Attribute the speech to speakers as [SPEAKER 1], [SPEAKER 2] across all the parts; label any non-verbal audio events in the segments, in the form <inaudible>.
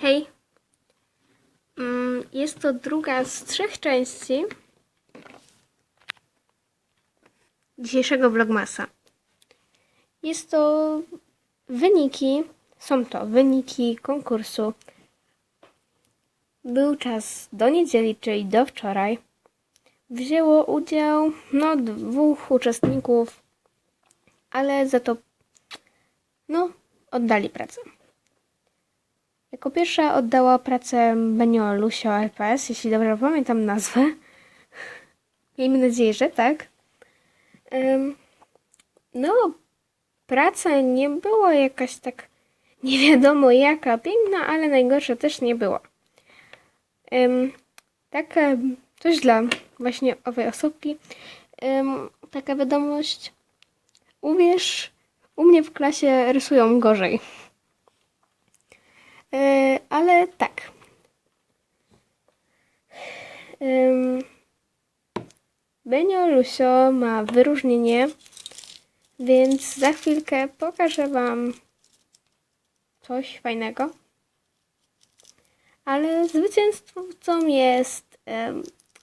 [SPEAKER 1] Hej. Mm, Jest to druga z trzech części dzisiejszego vlogmasa. Jest to wyniki, są to wyniki konkursu. Był czas do niedzieli, czyli do wczoraj. Wzięło udział no dwóch uczestników, ale za to no oddali pracę. Jako pierwsza oddała pracę Benio Lucio LPS, jeśli dobrze pamiętam nazwę. <laughs> Miejmy nadzieję, że tak. No, praca nie była jakaś tak nie wiadomo jaka piękna, ale najgorsza też nie była. Taka coś dla właśnie owej osobki. Taka wiadomość. Uwierz, u mnie w klasie rysują gorzej. E, ale tak. Benio Lusio ma wyróżnienie, więc za chwilkę pokażę Wam coś fajnego. Ale zwycięzcą jest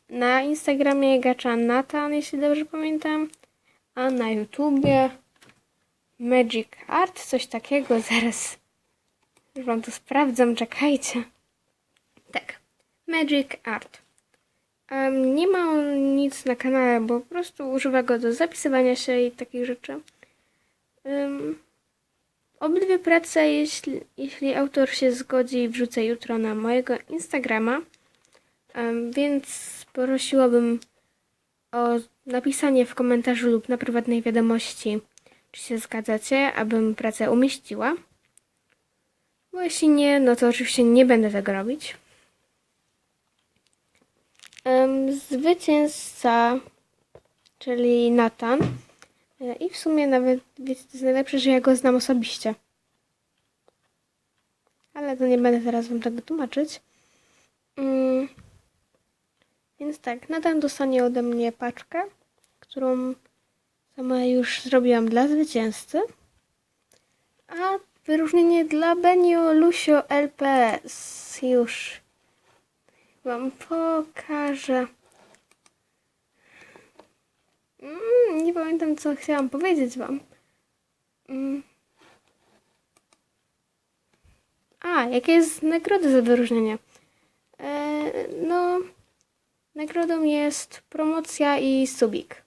[SPEAKER 1] na Instagramie Gacza Nathan, jeśli dobrze pamiętam, a na YouTubie Magic Art, coś takiego, <laughs> zaraz już wam to sprawdzam, czekajcie. Tak, Magic Art. Em, nie ma on nic na kanale, bo po prostu używa go do zapisywania się i takich rzeczy. Em, obydwie prace, jeśli, jeśli autor się zgodzi, wrzucę jutro na mojego Instagrama. Em, więc prosiłabym o napisanie w komentarzu lub na prywatnej wiadomości, czy się zgadzacie, abym pracę umieściła. Bo jeśli nie, no to oczywiście nie będę tego robić. Zwycięzca, czyli Nathan. E, I w sumie nawet, wiecie, to jest najlepsze, że ja go znam osobiście. Ale to nie będę teraz wam tego tłumaczyć. Mm. Więc tak, Nathan dostanie ode mnie paczkę, którą sama już zrobiłam dla zwycięzcy. A wyróżnienie dla Benio Lucio LPS już wam pokażę. Mm, nie pamiętam, co chciałam powiedzieć wam. Mm. A, jakie jest nagroda za wyróżnienie? E, no, nagrodą jest promocja i subik.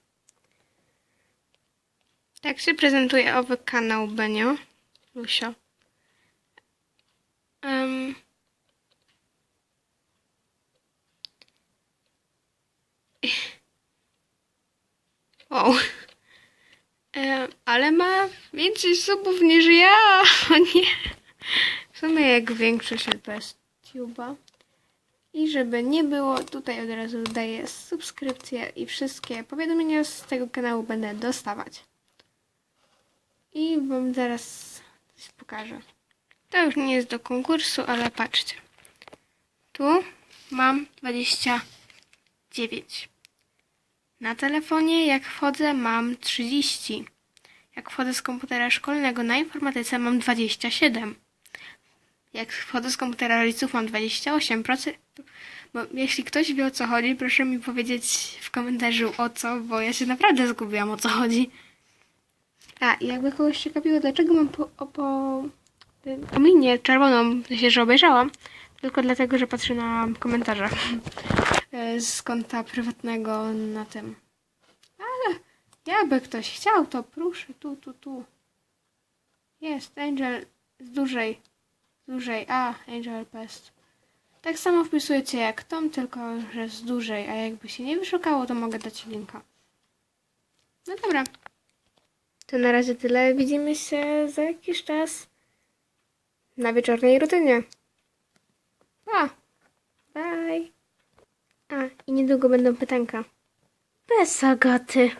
[SPEAKER 1] Tak się prezentuje owy kanał Benio. Lusio. Em. Wow. Ale ma więcej subów niż ja. <laughs> O nie. W sumie jak większość LPS Tube'a. I żeby nie było, tutaj od razu daję subskrypcję i wszystkie powiadomienia z tego kanału będę dostawać. I wam zaraz pokażę. To już nie jest do konkursu, ale patrzcie. Tu mam 29. Na telefonie, jak wchodzę, mam 30. Jak wchodzę z komputera szkolnego na informatyce, mam 27. Jak wchodzę z komputera rodziców, mam 28%. Bo jeśli ktoś wie o co chodzi, proszę mi powiedzieć w komentarzu o co, bo ja się naprawdę zgubiłam o co chodzi. A, jakby kogoś ciekawiło, dlaczego mam po, po, po minie czerwoną, w sensie, że obejrzałam, tylko dlatego, że patrzę na komentarze e, z konta prywatnego na tym. Ale jakby ktoś chciał, to proszę, tu, tu, tu. Jest, Angel z dużej, z dużej, a, Angel Pest. Tak samo wpisujecie jak Tom, tylko że z dużej, a jakby się nie wyszukało, to mogę dać linka. No dobra. To na razie tyle. Widzimy się za jakiś czas na wieczornej rutynie. Pa! Bye! A, i niedługo będą pytanka. Bez Agaty.